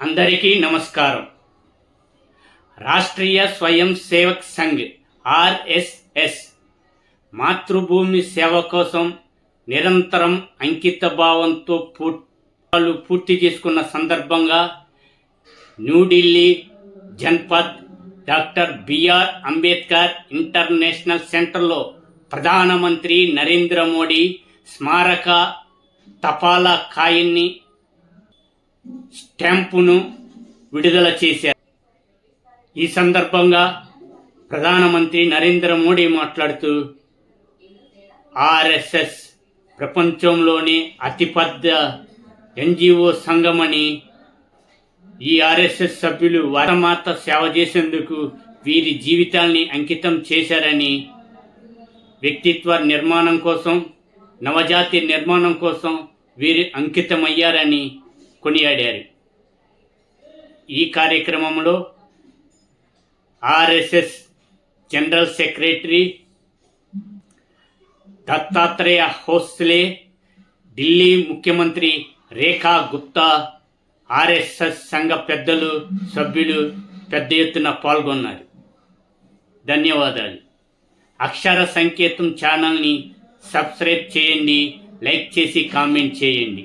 అందరికీ నమస్కారం. రాష్ట్రీయ స్వయం సేవక్ సంఘ్ ఆర్ఎస్ఎస్ మాతృభూమి సేవ కోసం నిరంతరం అంకిత భావంతో పూ- పూర్తి చేసుకున్న సందర్భంగా New Delhi Janpath doctor BR Ambedkar international సెంటర్లో ప్రధానమంత్రి నరేంద్ర మోడీ స్మారక తపాలా కాయిన్ని స్టాంపును విడుదల చేశారు. ఈ సందర్భంగా ప్రధానమంత్రి నరేంద్ర మోడీ మాట్లాడుతూ ఆర్ఎస్ఎస్ ప్రపంచంలోనే అతిపెద్ద ఎన్జిఓ సంఘమని ఈ ఆర్ఎస్ఎస్ సభ్యులు వరమాత సేవ చేసేందుకు వీరి జీవితాల్ని అంకితం చేశారని వ్యక్తిత్వ నిర్మాణం కోసం నవజాతి నిర్మాణం కోసం వీరు అంకితమయ్యారని కొనియాడారు. ఈ కార్యక్రమంలో RSS general secretary Dattatreya Hosabale Delhi ముఖ్యమంత్రి రేఖా గుప్తా ఆర్ఎస్ఎస్ సంఘ పెద్దలు సభ్యులు పెద్ద ఎత్తున పాల్గొన్నారు. ధన్యవాదాలు. అక్షర సంకేతం ఛానల్ని సబ్స్క్రైబ్ చేయండి లైక్ చేసి కామెంట్ చేయండి.